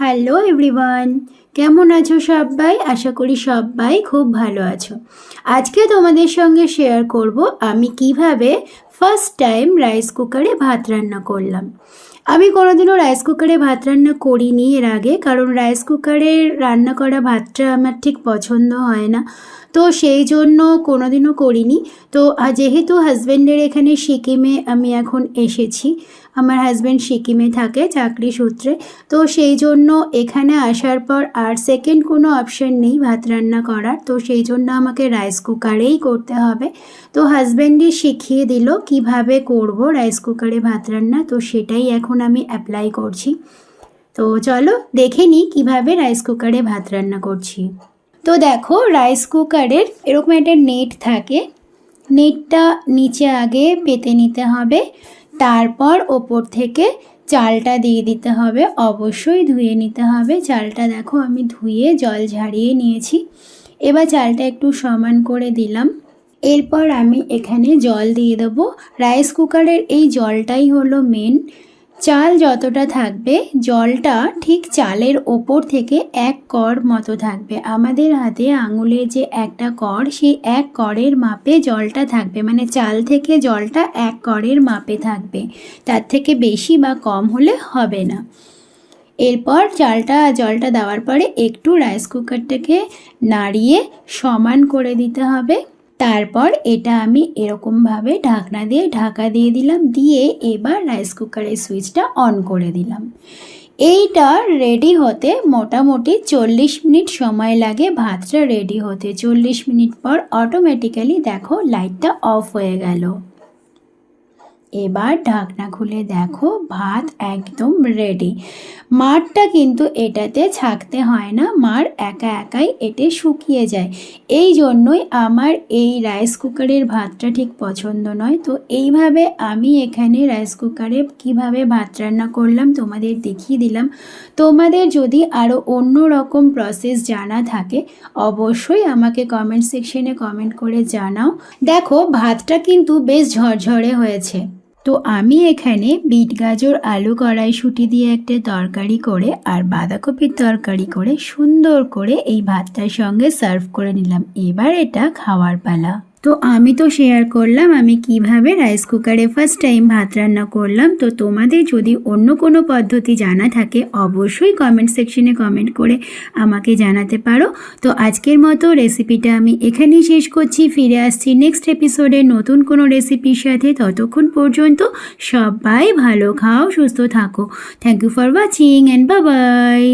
Hello everyone কেমন আছো সবাই? আশা করি সবাই খুব ভালো আছো। আজকে তোমাদের সঙ্গে শেয়ার করব আমি কীভাবে ফার্স্ট টাইম রাইস কুকারে ভাত রান্না করলাম। আমি কোনোদিনও রাইস কুকারে ভাত রান্না করিনি এর আগে, কারণ রাইস কুকারে রান্না করা ভাতটা আমার ঠিক পছন্দ হয় না। তো সেই জন্য কোনোদিনও করিনি। তো যেহেতু হাজব্যান্ডের এখানে সিকিমে আমি এখন এসেছি আমার হাজব্যান্ড সিকিমে থাকে চাকরি সূত্রে। তো সেই জন্য এখানে আসার পর আর সেকেন্ড কোনো অপশন নেই ভাত রান্না করার। তো সেই জন্য আমাকে রাইস কুকারেই করতে হবে। তো হাজব্যান্ডই শিখিয়ে দিল কীভাবে করব রাইস কুকারে ভাত রান্না। তো সেটাই এখন আমি অ্যাপ্লাই করছি। তো চলো দেখে নিই কীভাবে রাইস কুকারে ভাত রান্না করছি। তো দেখো রাইস কুকারের এরকম একটা নেট থাকে। নেটটা নিচে আগে পেতে নিতে হবে। তারপর ওপর থেকে চালটা দিয়ে দিতে হবে। অবশ্যই ধুয়ে নিতে হবে। চালটা দেখো আমি ধুয়ে জল ঝাড়িয়ে নিয়েছি। এবার চালটা একটু সমান করে দিলাম। এরপর আমি এখানে জল দিয়ে দেবো। রাইস কুকারের এই জলটাই হলো মেন চাল যতটা থাকবে, জলটা ঠিক চালের ওপর থেকে এক কর মতো থাকবে। আমাদের হাতে আঙুলে যে একটা কর, সেই এক করের মাপে জলটা থাকবে। মানে চাল থেকে জলটা এক করের মাপে থাকবে। তার থেকে বেশি বা কম হলে হবে না। এরপর চালটা, জলটা দেওয়ার পরে একটু রাইস কুকারটাকে নাড়িয়ে সমান করে দিতে হবে। তারপর এটা আমি এরকমভাবে ঢাকনা দিয়ে ঢাকা দিয়ে দিলাম, দিয়ে এবার রাইস কুকারের সুইচটা অন করে দিলাম। এইটা রেডি হতে মোটামুটি চল্লিশ মিনিট সময় লাগে, ভাতটা রেডি হতে। চল্লিশ মিনিট পর অটোমেটিক্যালি দেখো লাইটটা অফ হয়ে গেল। এবার ঢাকনা খুলে দেখো, ভাত একদম রেডি মারটা কিন্তু এটাতে ছাকতে হয় না, মার একা একাই এটে শুকিয়ে যায়। এই জন্যই আমার এই রাইস কুকারের ভাতটা ঠিক পছন্দ নয়। তো এইভাবে আমি এখানে রাইস কুকারে কীভাবে ভাত রান্না করলাম তোমাদের দেখিয়ে দিলাম। তোমাদের যদি আরও অন্য রকম প্রসেস জানা থাকে, অবশ্যই আমাকে কমেন্ট সেকশনে কমেন্ট করে জানাও। দেখো, ভাতটা কিন্তু বেশ ঝরঝরে হয়েছে। তো আমি এখানে বিট গাজর, আলু কড়াইশুটি দিয়ে একটা তরকারি করে আর বাঁধাকপির তরকারি করে সুন্দর করে এই ভাতটার সঙ্গে সার্ভ করে নিলাম। এবার এটা খাওয়ার পালা। তো আমি তো শেয়ার করলাম, আমি কীভাবে রাইস কুকারে ফার্স্ট টাইম ভাত রান্না করলাম। তো তোমাদের যদি অন্য কোনো পদ্ধতি জানা থাকে, অবশ্যই কমেন্ট সেকশনে কমেন্ট করে আমাকে জানাতে পারো। তো আজকের মতো রেসিপিটা আমি এখানেই শেষ করছি। ফিরে আসছি নেক্সট এপিসোডে নতুন কোনো রেসিপির সাথে। ততক্ষণ পর্যন্ত সবাই ভালো খাও, সুস্থ থাকো। Thank you for watching and bye